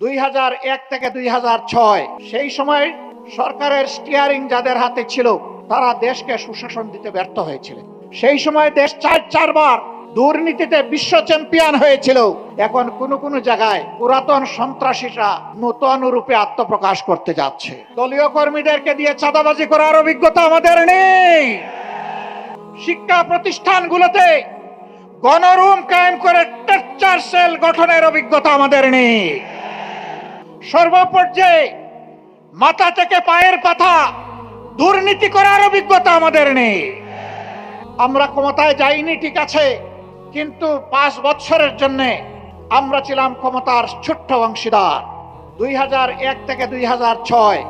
দুই হাজার এক থেকে দুই হাজার ছয়, সেই সময় সরকারের স্টিয়ারিং যাদের হাতে ছিল, তারা দেশকে সুশাসন দিতে ব্যর্থ হয়েছিল। সেই সময় দেশ চার চারবার দুর্নীতিতে বিশ্ব চ্যাম্পিয়ন হয়েছিল। এখন কোন কোন জায়গায় পুরাতন সন্ত্রাসীরা নতুন রূপে আত্মপ্রকাশ করতে যাচ্ছে। দলীয় কর্মীদেরকে দিয়ে চাঁদাবাজি করার অভিজ্ঞতা আমাদের নেই। শিক্ষা প্রতিষ্ঠানগুলোতে গণরুম কায়েম করে টেকচার সেল গঠনের অভিজ্ঞতা আমাদের নেই। সর্বপর্যায়ে মাথা থেকে পায়ের পাথা দুর্নীতি করার অভিজ্ঞতা আমাদের নেই। আমরা ক্ষমতায় যাইনি, ঠিক আছে, কিন্তু পাঁচ বছরের জন্য আমরা ছিলাম ক্ষমতার ছোট্ট অংশীদার। দুই হাজার এক থেকে দুই হাজার ছয়,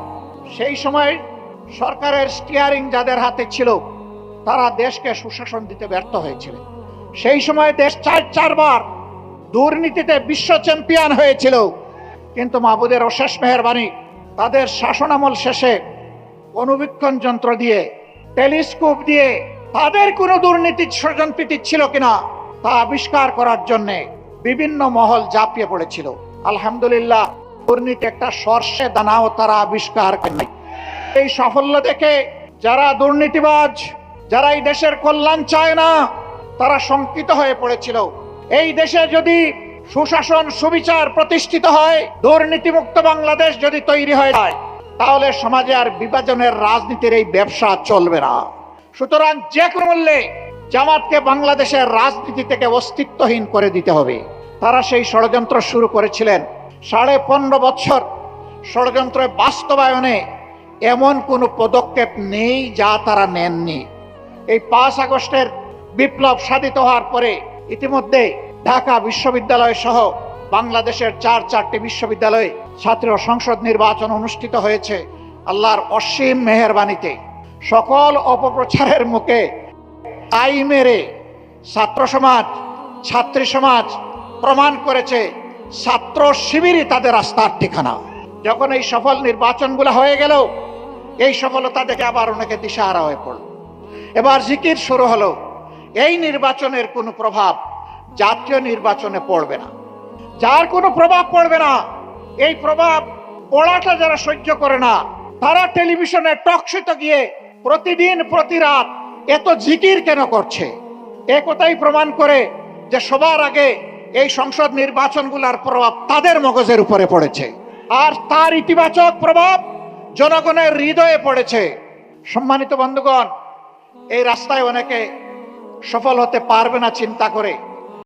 সেই সময় সরকারের স্টিয়ারিং যাদের হাতে ছিল, তারা দেশকে সুশাসন দিতে ব্যর্থ হয়েছিল। সেই সময় দেশ চার চারবার দুর্নীতিতে বিশ্ব চ্যাম্পিয়ন হয়েছিল। কিন্তু মাহবুদের অশেষ মেহরবানি। তাদের শাসনামল শেষে অনুবীক্ষণ যন্ত্র দিয়ে, টেলিস্কোপ দিয়ে তাদের কোনো দুর্নীতি স্বজনপ্রীতি ছিল কিনা তা আবিষ্কার করার জন্য বিভিন্ন মহল ঝাঁপিয়ে পড়েছিল। আলহামদুলিল্লাহ, দুর্নীতি একটা সর্ষে দানাও তারা আবিষ্কার করেন এই সাফল্য দেখে যারা দুর্নীতিবাজ, যারা এই দেশের কল্যাণ চায় না, তারা শঙ্কিত হয়ে পড়েছিল। এই দেশে যদি সুশাসন সুবিচার প্রতিষ্ঠিত হয়, দুর্নীতিমুক্ত বাংলাদেশ যদি তৈরি হয়ে যায়, তাহলে সমাজে আর বিভাজনের রাজনীতির এই ব্যবসা চলবে না। সুতরাং যে কোনো মূল্যে জামাতকে বাংলাদেশের রাজনীতি থেকে অস্তিত্বহীন করে দিতে হবে। তারা সেই ষড়যন্ত্র শুরু করেছিলেন সাড়ে পনেরো বছর। ষড়যন্ত্রের বাস্তবায়নে এমন কোনো পদক্ষেপ নেই যা তারা নেননি। এই পাঁচ আগস্টের বিপ্লব সাধিত হওয়ার পরে ইতিমধ্যে ঢাকা বিশ্ববিদ্যালয় সহ বাংলাদেশের চার চারটি বিশ্ববিদ্যালয়ে ছাত্র সংসদ নির্বাচন অনুষ্ঠিত হয়েছে আল্লাহর অসীম মেহরবানিতে। সকল অপপ্রচারের মুখে আই মেরে ছাত্র সমাজ, ছাত্রী সমাজ প্রমাণ করেছে ছাত্র শিবিরই তাদের রাস্তার ঠিকানা। যখন এই সফল নির্বাচনগুলো হয়ে গেল, এই সফলতা দেখে আবার অনেকে দিশাহারা হয়ে পড়ল। এবার জিকির শুরু হলো। এই নির্বাচনের কোনো প্রভাব জাতীয় নির্বাচনে পড়বে না। যার কোনো প্রভাব পড়বে না, এই প্রভাব পড়াটা যারা সহ্য করে না, তারা টেলিভিশনে টকশিতে গিয়ে প্রতিদিন প্রতি রাত এত জিকির কেন করছে? এ কথাই প্রমাণ করে যে সবার আগে এই সংসদ নির্বাচনগুলোর প্রভাব তাদের মগজের উপরে পড়েছে। আর তার ইতিবাচক প্রভাব জনগণের হৃদয়ে পড়েছে। সম্মানিত বন্ধুগণ, এই রাস্তায় অনেকে সফল হতে পারবে না চিন্তা করে।